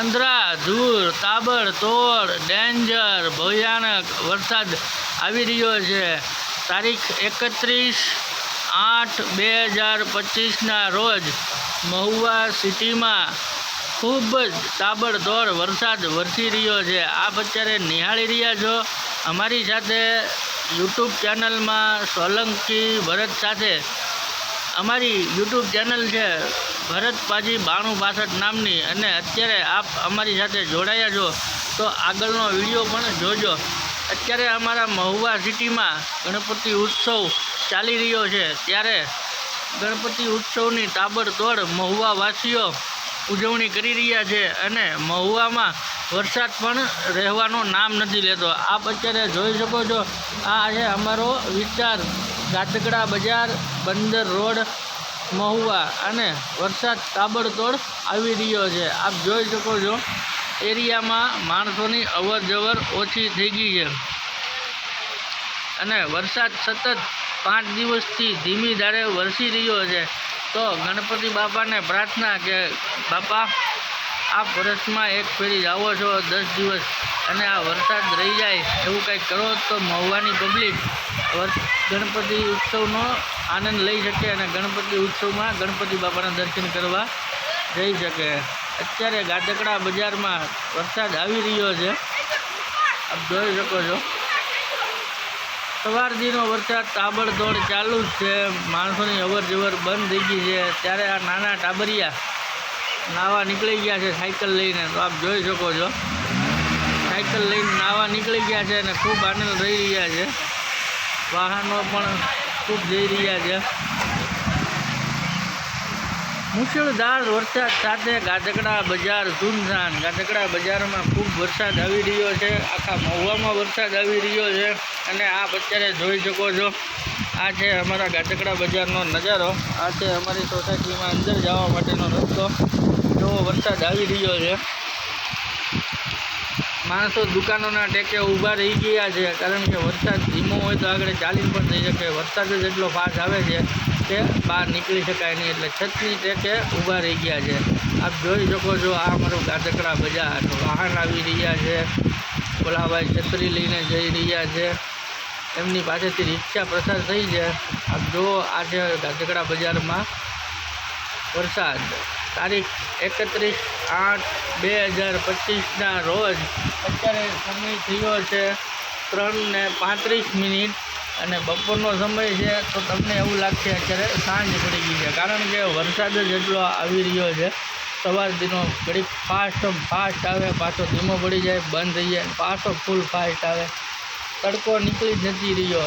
અંધરાધૂર તાબડતોડ danger, ભયાનક વરસાદ આવી રહ્યો છે. તારીખ એકત્રીસ આઠ બે હજાર પચીસના રોજ મહુવા સિટીમાં ખૂબ જ તાબડતોડ વરસાદ વરસી રહ્યો છે. આપ અત્યારે નિહાળી રહ્યા છો અમારી સાથે યુટ્યુબ ચેનલમાં સોલંકી ભરત સાથે. અમારી યુટ્યુબ ચેનલ છે ભરત પાજી બાણું બાસઠ નામની અને અત્યારે આપ અમારી સાથે જોડાયા છો, તો આગળનો વીડિયો પણ જોજો. અત્યારે અમારા મહુવા સિટીમાં ગણપતિ ઉત્સવ ચાલી રહ્યો છે. ત્યારે ગણપતિ ઉત્સવની તાબડતોડ મહુવાવાસીઓ ઉજવણી કરી રહ્યા છે અને મહુવામાં વરસાદ પણ રહેવાનું નામ નથી લેતો. આપ અત્યારે જોઈ શકો છો, આ છે અમારો વિસ્તાર. ગાતકડા બજાર, બંદર રોડ મહુવા અને વરસાદ તાબડતોડ આવી રહ્યો છે. આપ જોઈ શકો છો, એરિયામાં માણસોની અવર જવર ઓછી થઈ ગઈ છે. અને વરસાદ સતત પાંચ દિવસથી ધીમી ધારે વરસી રહ્યો છે. તો ગણપતિ બાપાને પ્રાર્થના કે બાપા આ વર્ષમાં એક ફેરી આવો છો, દસ દિવસ, અને આ વરસાદ રહી જાય એવું કંઈક કરો તો મહુવાની પબ્લિક ગણપતિ ઉત્સવનો આનંદ લઈ શકે અને ગણપતિ ઉત્સવમાં ગણપતિ બાપાના દર્શન કરવા જઈ શકે. અત્યારે ગાધકડા બજારમાં વરસાદ આવી રહ્યો છે. આપ જોઈ શકો છો. સવારથીનો વરસાદ તાબડતોડ ચાલુ જ છે. માણસોની અવર જવર બંધ થઈ ગઈ છે. ત્યારે આ નાના ટાબરિયા નાવા નીકળી ગયા છે સાયકલ લઈને. તો આપ જોઈ શકો છો. સાયકલ લઈને નાવા નીકળી ગયા છે અને ખૂબ આનંદ રહી રહ્યા છે. વાહનો પણ ખૂબ જઈ રહ્યા છે. મુશળધાર વરસાદ સાથે ગાધકડા બજાર સુનસાન ગાધકડા બજારમાં ખૂબ વરસાદ આવી રહ્યો છે. આખા મહુવામાં વરસાદ આવી રહ્યો છે. અને આપ અત્યારે જોઈ શકો છો. આ છે અમારા ગાધકડા બજારનો નજારો. આ છે અમારી સોસાયટીમાં અંદર જવા માટેનો રસ્તો. જેવો વરસાદ આવી રહ્યો છે. માણસો દુકાનોના ટેકે ઊભા રહી ગયા છે. કારણ કે વરસાદ ધીમો હોય તો આગળ ચાલી પણ થઈ શકે. વરસાદ જ એટલો ફાસ્ટ આવે છે કે બહાર નીકળી શકાય નહીં. એટલે છતની ટેકે ઊભા રહી ગયા છે. આપ જોઈ શકો છો, આ અમારું ગાધકડા બજાર. વાહન આવી રહ્યા છે. ભોલાભાઈ છત્રી લઈને જઈ રહ્યા છે. એમની પાસેથી રિક્ષા પ્રસાર થઈ છે. આપ જુઓ આજે ગાધકડા બજારમાં વરસાદ. તારીખ એકત્રીસ આઠ બે હજાર પચીસના રોજ અત્યારે સમય થયો છે ત્રણ ને પાંત્રીસ મિનિટ અને બપોરનો સમય છે તો તમને એવું લાગશે અત્યારે સાંજ પડી ગઈ છે. કારણ કે વરસાદ જ એટલો આવી રહ્યો છે. સવારથીનો ઘડીક ફાસ્ટ ફાસ્ટ આવે, પાછો ધીમો પડી જાય, બંધ થઈ જાય, પાછો ફૂલ ફાસ્ટ આવે. તડકો નીકળી જ નથી રહ્યો.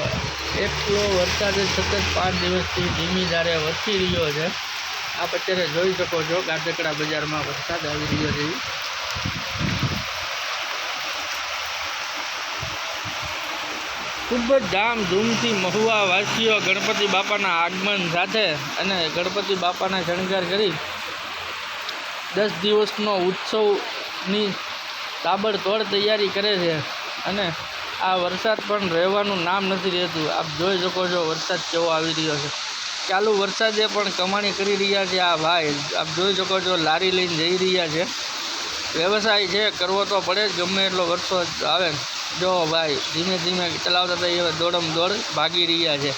એટલો વરસાદ સતત પાંચ દિવસથી ધીમી ધારે વરસી રહ્યો છે. આપ અત્યારે જોઈ શકો છો ગાજકડા બજારમાં વરસાદ આવી રહ્યો છે. ખૂબ જ ધામધૂમથી મહુવા વાસીઓ ગણપતિ બાપાના આગમન સાથે અને ગણપતિ બાપાના શણગાર કરી દસ દિવસનો ઉત્સવની તાબડતોડ તૈયારી કરે છે અને આ વરસાદ પણ રહેવાનું નામ નથી રહેતું. આપ જોઈ શકો છો વરસાદ કેવો આવી રહ્યો છે. ચાલુ વરસાદે પણ કમાણી કરી રહ્યા છે આ ભાઈ. આપ જોઈ શકો છો, લારી લઈને જઈ રહ્યા છે. વ્યવસાય છે, કરવો તો પડે જ, ગમે એટલો વરસો આવે. જો ભાઈ, ધીમે ધીમે ચલાવતા હતા હવે દોડમ દોડ ભાગી રહ્યા છે.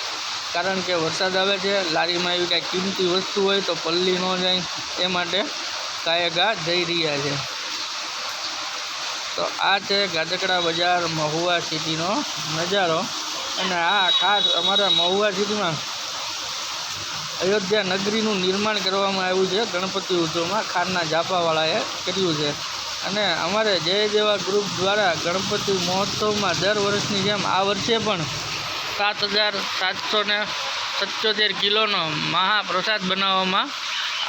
કારણ કે વરસાદ આવે છે, લારીમાં એવી કાંઈ કિંમતી વસ્તુ હોય તો પલ્લી ન જાય. એ માટે કાયગા જઈ રહ્યા છે. તો આ છે ગાજકડા બજાર મહુવા સિટીનો નજારો. અને આ ખાસ અમારા મહુવા સિટીમાં અયોધ્યા નગરીનું નિર્માણ કરવામાં આવ્યું છે. ગણપતિ ઉત્સવમાં ખારના જાપાવાળાએ કર્યું છે. અને અમારે જય દેવા ગ્રુપ દ્વારા ગણપતિ મહોત્સવમાં દર વર્ષની જેમ આ વર્ષે પણ સાત હજાર સાતસો ને સત્યોતેર કિલોનો મહાપ્રસાદ બનાવવામાં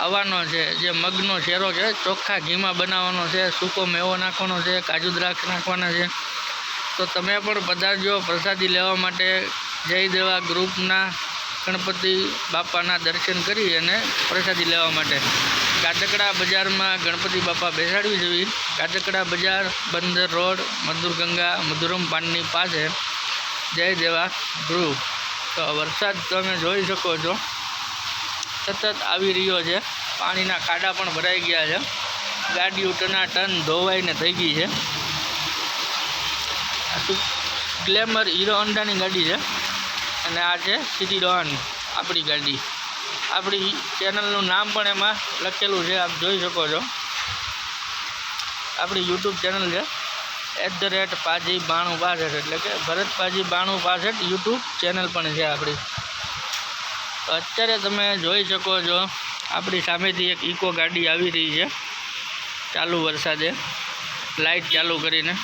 આવવાનો છે. જે મગનો શેરો છે, ચોખ્ખા ઘીમાં બનાવવાનો છે, સૂકો મેવો નાખવાનો છે, કાજુ દ્રાક્ષ નાખવાના છે. તો તમે પણ પધારજો પ્રસાદી લેવા માટે જય દેવા ગ્રુપના ગણપતિ બાપાના દર્શન કરી અને પ્રસાદી લેવા માટે. ગાજકડા બજારમાં ગણપતિ બાપા બેસાડવી જોઈએ. ગાજકડા બજાર, બંદર રોડ, મધુરગંગા, મધુરમ પાનની પાસે. જય દેવા ગૃહ. તો વરસાદ તમે જોઈ શકો છો. સતત આવી રહ્યો છે. પાણીના ખાડા પણ ભરાઈ ગયા છે. ગાડીઓ ટના ટન ધોવાઈને થઈ ગઈ છે. આ ગ્લેમર હીરો હોન્ડાની ગાડી છે? અને આ છે સિટી ડોન આપણી ગાડી. આપણી ચેનલનું નામ પણ એમાં લખેલું છે, આપ જોઈ શકો છો. આપણી યુટ્યુબ ચેનલ છે એટ ધ રેટ પાજી બાણું પાસઠ એટલે કે ભરત પાજી બાણું પાસઠ યુટ્યુબ ચેનલ પણ છે આપણી. તો અત્યારે તમે જોઈ શકો છો, આપણી સામેથી એક ઇકો ગાડી આવી રહી છે. ચાલુ વરસાદે. લાઇટ ચાલુ કરીને.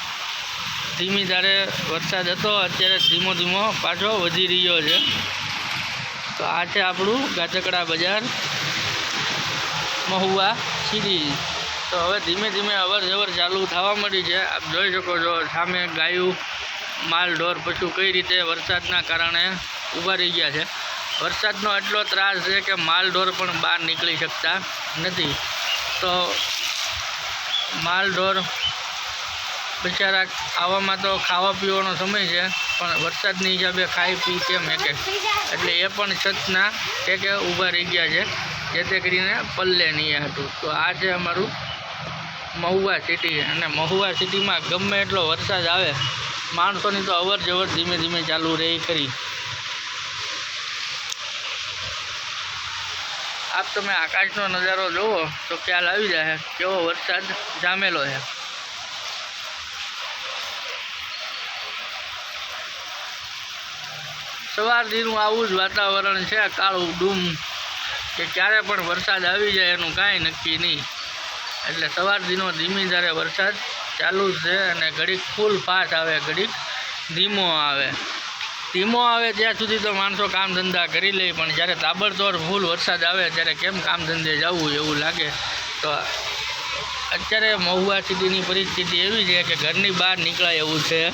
ધીમી ધારે વરસાદ હતો, અત્યારે ધીમો ધીમો પાછો વધી રહ્યો છે. તો આ છે આપણું ગાચકડા બજાર, મહુવા સીડી તો હવે ધીમે ધીમે અવર જવર ચાલુ થવા મળી છે. આપ જોઈ શકો છો, સામે ગાયું, માલ, ઢોર પશુ કઈ રીતે વરસાદના કારણે ઊભા રહી ગયા છે. વરસાદનો એટલો ત્રાસ છે કે માલ, ઢોર પણ બહાર નીકળી શકતા નથી. તો માલ, ઢોર બિચારા આવામાં તો ખાવા પીવાનો સમય છે, પણ વરસાદની હિસાબે ખાઈ પી કેમ કે એટલે એ પણ છતના ટેકે ઊભા રહી ગયા છે, જેથી કરીને પલ્લે નહીં હતું તો આ છે અમારું મહુવા સિટી અને મહુવા સિટીમાં ગમે એટલો વરસાદ આવે, માણસોની તો અવર જવર ધીમે ધીમે ચાલુ રહી કરી આપ તમે આકાશનો નજારો જુઓ તો ખ્યાલ આવી જાય કેવો વરસાદ જામેલો છે સવારથીનું આવું જ વાતાવરણ છે કાળું ડૂમ કે ક્યારે પણ વરસાદ આવી જાય એનું કાંઈ નક્કી નહીં. એટલે સવારથીનો ધીમી ધારે વરસાદ ચાલુ જ છે અને ઘડીક ફૂલ ફાસ્ટ આવે, ઘડીક ધીમો આવે. ધીમો આવે ત્યાં સુધી તો માણસો કામ ધંધા કરી લે, પણ જ્યારે તાબડતોડ ફૂલ વરસાદ આવે, ત્યારે કેમ કામ ધંધે જવું એવું લાગે? તો અત્યારે મહુવા સ્થિતિની પરિસ્થિતિ એવી છે કે ઘરની બહાર નીકળાય એવું છે.